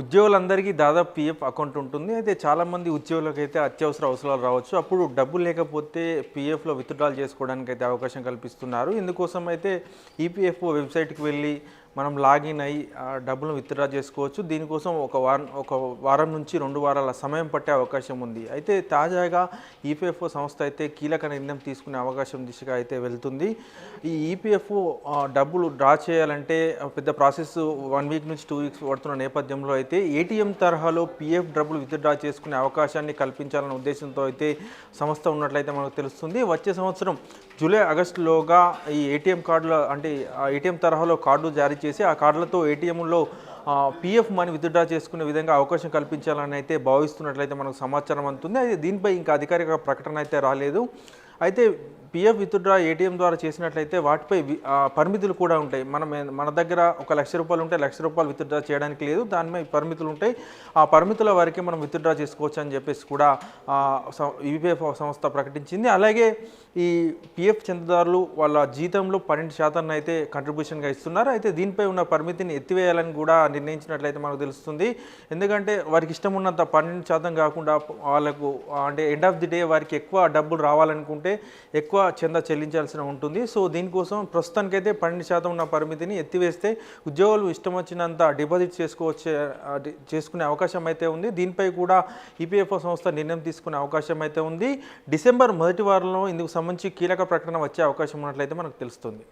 ఉద్యోగులందరికీ దాదాపు PF account ఉంటుంది. అయితే చాలామంది ఉద్యోగులకు అయితే అత్యవసర అవసరాలు రావచ్చు. అప్పుడు డబ్బులు లేకపోతే పిఎఫ్లో విత్డ్రాల్ చేసుకోవడానికి అయితే అవకాశం కల్పిస్తున్నారు. ఇందుకోసం అయితే ఈపీఎఫ్ఓ వెబ్సైట్కి వెళ్ళి మనం లాగిన్ అయ్యి ఆ విత్డ్రా చేసుకోవచ్చు. దీనికోసం ఒక వారం ఒక వారం నుంచి రెండు వారాల సమయం పట్టే అవకాశం ఉంది. అయితే తాజాగా ఈపీఎఫ్ఓ సంస్థ అయితే కీలక నిర్ణయం తీసుకునే అవకాశం దిశగా అయితే వెళ్తుంది. ఈ ఈపీఎఫ్ఓ డబ్బులు డ్రా చేయాలంటే పెద్ద ప్రాసెస్ వన్ వీక్ నుంచి టూ వీక్స్ పడుతున్న నేపథ్యంలో అయితే ఏటీఎం తరహాలో పీఎఫ్ డబ్బులు విత్డ్రా చేసుకునే అవకాశాన్ని కల్పించాలనే ఉద్దేశంతో అయితే సంస్థ ఉన్నట్లయితే మనకు తెలుస్తుంది. వచ్చే సంవత్సరం జూలై ఆగస్టులోగా ఈ ఏటీఎం కార్డుల అంటే ఏటీఎం తరహాలో కార్డు జారీ చేసి ఆ కార్డులతో ఏటీఎంలో పిఎఫ్ మనీ విత్డ్రా చేసుకునే విధంగా అవకాశం కల్పించాలని అయితే భావిస్తున్నట్లయితే మనకు సమాచారం అందుతుంది. అయితే దీనిపై ఇంకా అధికారిక ప్రకటన అయితే రాలేదు. అయితే పిఎఫ్ విత్డ్రా ఏటీఎం ద్వారా చేసినట్లయితే వాటిపై పరిమితులు కూడా ఉంటాయి. మనం మన దగ్గర ఒక లక్ష రూపాయలు ఉంటే లక్ష రూపాయలు విత్డ్రా చేయడానికి లేదు. దానిపై పరిమితులు ఉంటాయి. ఆ పరిమితుల వరకే మనం విత్డ్రా చేసుకోవచ్చు అని చెప్పేసి కూడా ఈపీఎఫ్ సంస్థ ప్రకటించింది. అలాగే ఈ పిఎఫ్ చెందుదారులు వాళ్ళ జీతంలో పన్నెండు శాతాన్ని అయితే కంట్రిబ్యూషన్గా ఇస్తున్నారు. అయితే దీనిపై ఉన్న పరిమితిని ఎత్తివేయాలని కూడా నిర్ణయించినట్లయితే మనకు తెలుస్తుంది. ఎందుకంటే వారికి ఇష్టం ఉన్నంత పన్నెండు శాతం కాకుండా వాళ్ళకు అంటే ఎండ్ ఆఫ్ ది డే వారికి ఎక్కువ డబ్బులు రావాలనుకుంటే ఎక్కువ చందా చెల్లించాల్సిన ఉంటుంది. సో దీనికోసం ప్రస్తుతానికైతే పన్నెండు శాతం ఉన్న పరిమితిని ఎత్తివేస్తే ఉద్యోగులు ఇష్టం వచ్చినంత డిపాజిట్ చేసుకోవచ్చే చేసుకునే అవకాశం అయితే ఉంది. దీనిపై కూడా ఈపీఎఫ్ఓ సంస్థ నిర్ణయం తీసుకునే అవకాశం అయితే ఉంది. డిసెంబర్ మొదటి వారంలో ఇందుకు సంబంధించి కీలక ప్రకటన వచ్చే అవకాశం ఉన్నట్లయితే మనకు తెలుస్తుంది.